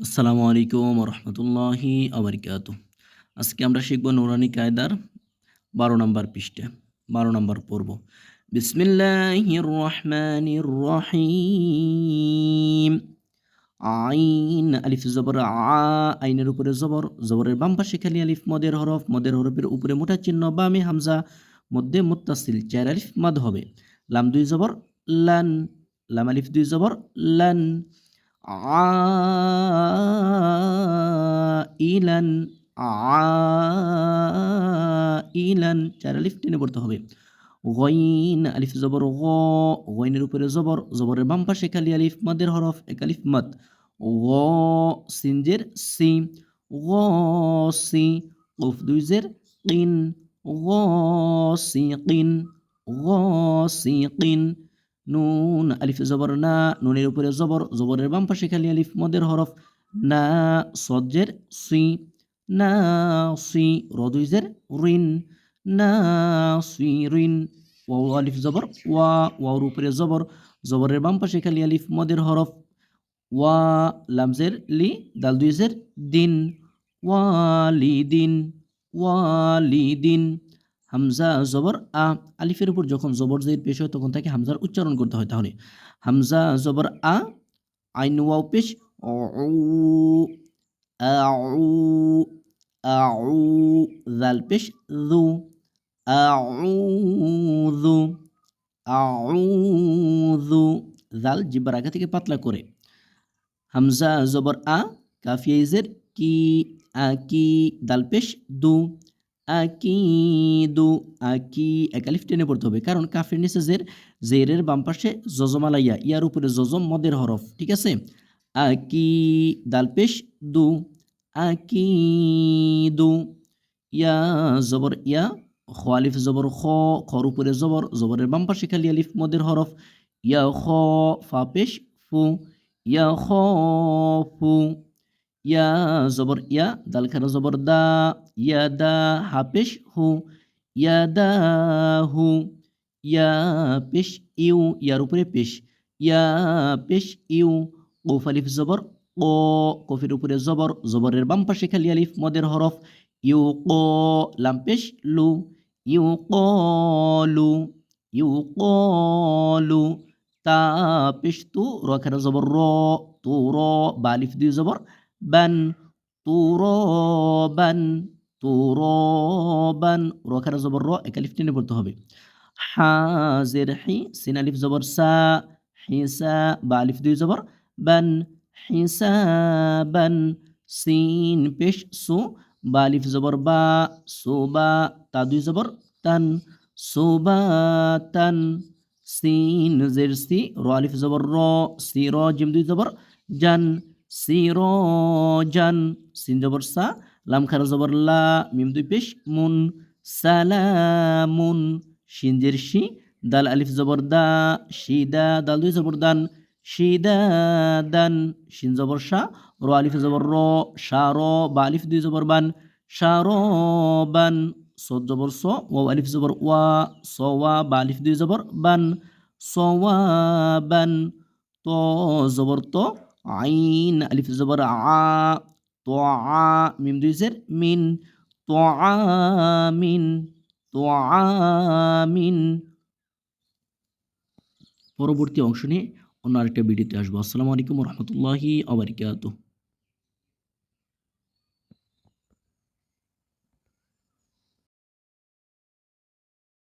আসসালামু আলাইকুম রহমতুল্লাহি আবরকাত আজকে আমরা শিখব নুরানি কায়দার বারো নম্বর পৃষ্ঠে, বারো নম্বর পর্ব। বিসমিল্লাহির রহমানির রহিম আইন, আলিফ জবর, আ, আইনের উপরে জবর, জবরের বাম পাশে খালি আলিফ, মদের হরফ, মদের হরফের উপরে মোটা চিহ্ন, বামে হামজা, মধ্যে মুত্তাসিল, চার আলিফ, মাদ হবে। লাম দুই জবর, লান, লাম আলিফ দুই জবর, লান। আইলান আইলান। চার আলিফ টেনে পড়তে হবে। গইন, আলিফ জবর গ। গইনের উপরে জবর, জবরের বাম পাশে খালি আলিফ, মাদের হরফ, এক আলিফ মাদ। গ, সিনজের সি গ সি উফ দুইজের কিন। গ সি কিন। গ সি কিন। নুন, আলিফ জবর না, নুনের উপরে জবর, জবরের বাম পাশে খালি আলিফ, মদের হরফ। না, সজ্জের সি, না, সি, রদুইজের রিন না, সি রিন ওয়াও, আলিফ জবর, ওয়া, ওয়াওর উপরে জবর, জবরের বাম পাশে খালি আলিফ, মদের হরফ। ওয়া, লামজের লি দাল দুইজের দিন। ওয়ালিদিন ওয়ালিদিন হামজা জবর, আ, আলিফের উপর যখন জবর জের পেশ হয়, তখন তাকে হামজার উচ্চারণ করতে হয় তাহলে। হামজা জবর, আ, আইন ওয়াও পেশ জাল পেশ, জু জাল জিব্বার আগে থেকে পাতলা করে। হামজা জবর, আ কাফিয়াইজের কি, আ, কি দাল পেশ, দু আকিদু, আকি, একালিফ টেনে পড়তে হবে। কারণ কাফের নিচে জের, জেরের বাম পাশে জজমালাইয়া, ইয়ার উপরে জজম, মদের হরফ, ঠিক আছে? আকি দাল পেশ দু, আকিদু, ইয়া জবর, ইয়া, খ আলিফ জবর, খ, খর উপরে জবর, জবরের বাম পাশে খালি আলিফ, মদের হরফ, ইয়া, খ, ফা, পেশ, ফু, ইয়া, খ, ফু ইয়া জবর ইয়া দাল খানা জবর দা ইয়া দা হাপেশ হু ইয়া দা হু ইয়া পেশ ইউ ইয়ার উপরে পেশ ইয়া পেশ ইউ কৌফ আলিফ জবর ক কফির উপরে জবর জবরের বাম পাশে খালি আলিফ মদের হরফ ইউ ক লাম পেশ লু ইউ কলু ইউ কলু তা পেশ তু রখানা জবর র তু র বালিফ দুই জবর বান তুরবান তুরবান রখার জবর র একালিফ টেনে পড়তে হবে। হাজের হি সিন আলিফ জবর সা হিসা বা আলিফ দুই জবর বান হিসাবান সিন পেশ সু বা আলিফ জবর বা সোবা তা দুই জবর তান সোবাতান সিন জের সি র আলিফ জবর র সি র জিম দুই জবর জান সিরজান, সিন জবর সা, লাম খারা জবর লা, মিম দুই পেশ, মুন, সালামুন শিনজের শি, দাল আলিফ জবর দা শিদা দাল দুই জবর দান শিদা দান, শিন জবর শা র আলিফ জবর র শা র, বা আলিফ দুই জবর বান শা র বান সদ জবর স ও আলিফ জবর ওয়া, স ওয়া, বা আলিফ দুই জবর বান সওয়া বান, তো জবর তো আইন আলিফ জবর আ তো আ মিম দুইসের মিন তো মিন তো মিন পরবর্তী অংশ নিয়ে অন্য আরেকটা ভিডিওতে আসব। আসসালামু আলাইকুম রহমতুল্লাহি আবরিকাত